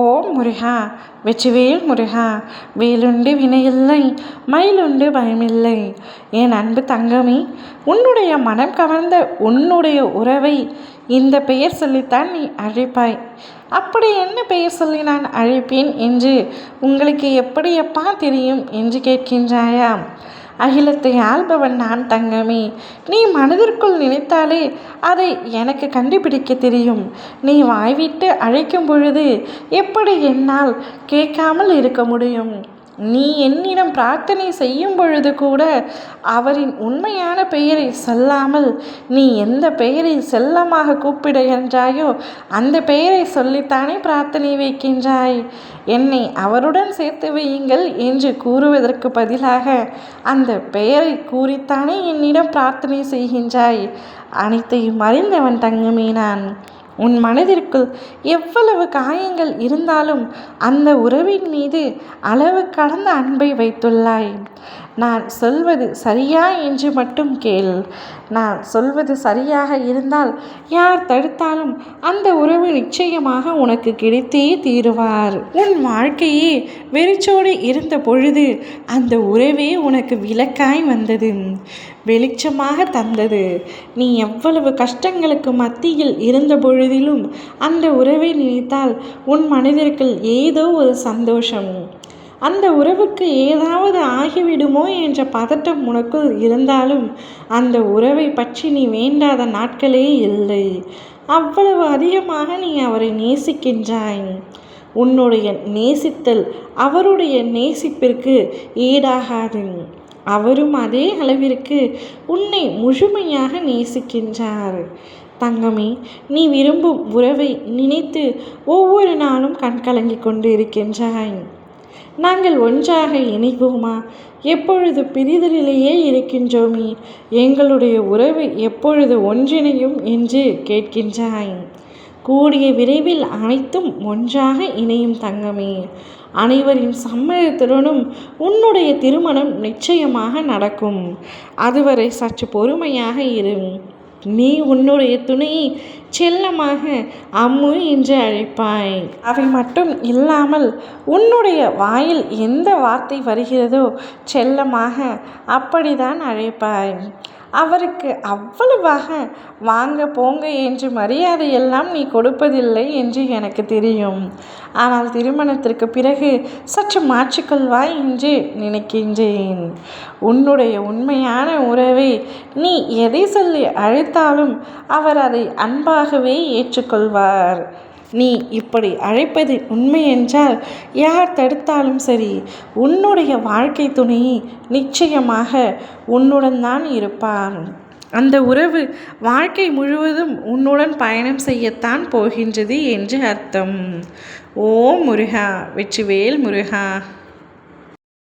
ஓம் முருகா வெற்றிவேல் முருகா வேலுண்டு வினையில்லை மயிலுண்டு பயமில்லை. என் அன்பு தங்கமே உன்னுடைய மனம் கவர்ந்த உன்னுடைய உறவை இந்த பெயர் சொல்லித்தான் நீ அழைப்பாய். அப்படி என்ன பெயர் சொல்லி நான் அழைப்பேன் என்று உங்களுக்கு எப்படியப்பா தெரியும் என்று கேட்கின்றாயா? அகிலத்தை ஆள்பவன் நான் தங்கமே. நீ மனதிற்குள் நினைத்தாலே அதை எனக்கு கண்டுபிடிக்க தெரியும். நீ வாய்விட்டு அழைக்கும் பொழுது எப்படி என்னால் கேட்காமல் இருக்க முடியும்? நீ என்னிடம் பிரார்த்தனை செய்யும் பொழுது கூட அவரின் உண்மையான பெயரை சொல்லாமல் நீ எந்த பெயரை செல்லமாக கூப்பிடுகின்றாயோ அந்த பெயரை சொல்லித்தானே பிரார்த்தனை வைக்கின்றாய். என்னை அவருடன் சேர்த்து வையுங்கள் என்று கூறுவதற்கு பதிலாக அந்த பெயரை கூறித்தானே என்னிடம் பிரார்த்தனை செய்கின்றாய். அனைத்தையும் அறிந்தவன் தங்கமே நான். உன் மனதிற்குள் எவ்வளவு காயங்கள் இருந்தாலும் அந்த உறவின் மீது அளவு கடந்த அன்பை வைத்துள்ளாய். நான் சொல்வது சரியா என்று மட்டும் கேள். நான் சொல்வது சரியாக இருந்தால் யார் தடுத்தாலும் அந்த உறவு நிச்சயமாக உனக்கு கிடைத்தே தீருவார். உன் வாழ்க்கையே வெறிச்சோடு இருந்த பொழுது அந்த உறவே உனக்கு விளக்காய் வந்தது வெளிச்சமாக தந்தது. நீ எவ்வளவு கஷ்டங்களுக்கு மத்தியில் இருந்த பொழுதிலும் அந்த உறவை நினைத்தால் உன் மனதிற்குள் ஏதோ ஒரு சந்தோஷம். அந்த உறவுக்கு ஏதாவது ஆகிவிடுமோ என்ற பதட்டம் உனக்குள் இருந்தாலும் அந்த உறவை பற்றி நீ வேண்டாத நாட்களே இல்லை. அவ்வளவு அதிகமாக நீ அவரை நேசிக்கின்றாய். உன்னுடைய நேசித்தல் அவருடைய நேசிப்பிற்கு ஈடாகாது. அவரும் அதே அளவிற்கு உன்னை முழுமையாக நேசிக்கின்றார். தங்கமே நீ விரும்பும் உறவை நினைத்து ஒவ்வொரு நாளும் கண்கலங்கி கொண்டு இருக்கின்றாய். நாங்கள் ஒன்றாக இணைவோமா? எப்பொழுது பிரிதலிலேயே இருக்கின்றோமே? எங்களுடைய உறவு எப்பொழுது ஒன்றிணையும் என்று கேட்கின்றாய். கூடிய விரைவில் அனைத்தும் ஒன்றாக இணையும் தங்கமே. அனைவரின் சம்மதத்துடனும் உன்னுடைய திருமணம் நிச்சயமாக நடக்கும். அதுவரை சற்று பொறுமையாக இரு. நீ உன்னுடைய துணையை செல்லமாக அம்மு என்று அழைப்பாய். அவை மட்டும் இல்லாமல் உன்னுடைய வாயில் எந்த வார்த்தை வருகிறதோ செல்லமாக அப்படிதான் அழைப்பாய். அவருக்கு அவ்வளவாக வாங்க போங்க என்று மரியாதையெல்லாம் நீ கொடுப்பதில்லை என்று எனக்கு தெரியும். ஆனால் திருமணத்திற்கு பிறகு சற்று மாற்றிக்கொள்வாய் என்று நினைக்கின்றேன். உன்னுடைய உண்மையான உறவை நீ எதை சொல்லி அழைத்தாலும் அவர் அதை அன்பாகவே ஏற்றுக்கொள்வார். நீ இப்படி அழைப்பது உண்மை என்றால் யார் தடுத்தாலும் சரி உன்னுடைய வாழ்க்கை துணை நிச்சயமாக உன்னுடன் தான் இருப்பார். அந்த உறவு வாழ்க்கை முழுவதும் உன்னுடன் பயணம் செய்யத்தான் போகின்றது என்று அர்த்தம். ஓ முருகா வெற்றிவேல் முருகா.